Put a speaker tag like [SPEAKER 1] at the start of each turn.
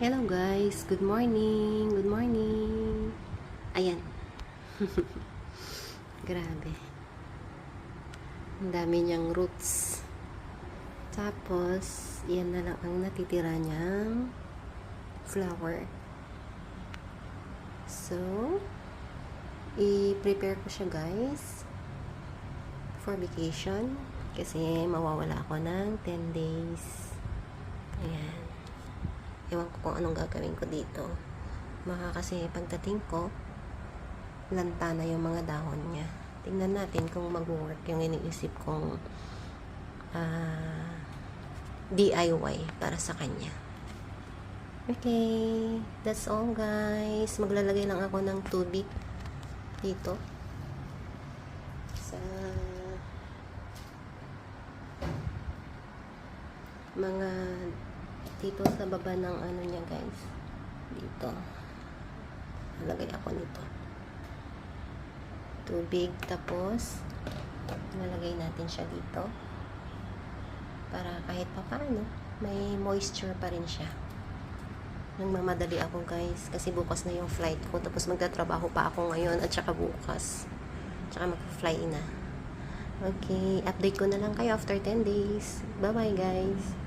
[SPEAKER 1] Hello guys, good morning, good morning. Ayan. Grabe. Ang dami niyang roots. Tapos, yan na lang ang natitira niyang flower. So, i-prepare ko siya guys for vacation kasi mawawala ako ng 10 days. Ayan. Ewan ko kung anong gagawin ko dito. Baka kasi pagdating ko, lanta na yung mga dahon niya. Tingnan natin kung mag-work yung iniisip kong ah, DIY para sa kanya. Okay, that's all guys. Maglalagay lang ako ng tubig dito sa mga dito sa baba ng ano niya guys. Dito. Nalagay ako nito. Tubig. Tapos nalagay natin siya dito. Para kahit pa paano may moisture pa rin siya. Nagmamadali ako guys. Kasi bukas na yung flight ko. Tapos magtatrabaho pa ako ngayon at saka bukas. Tsaka mag-fly na. Okay. Update ko na lang kayo after 10 days. Bye bye guys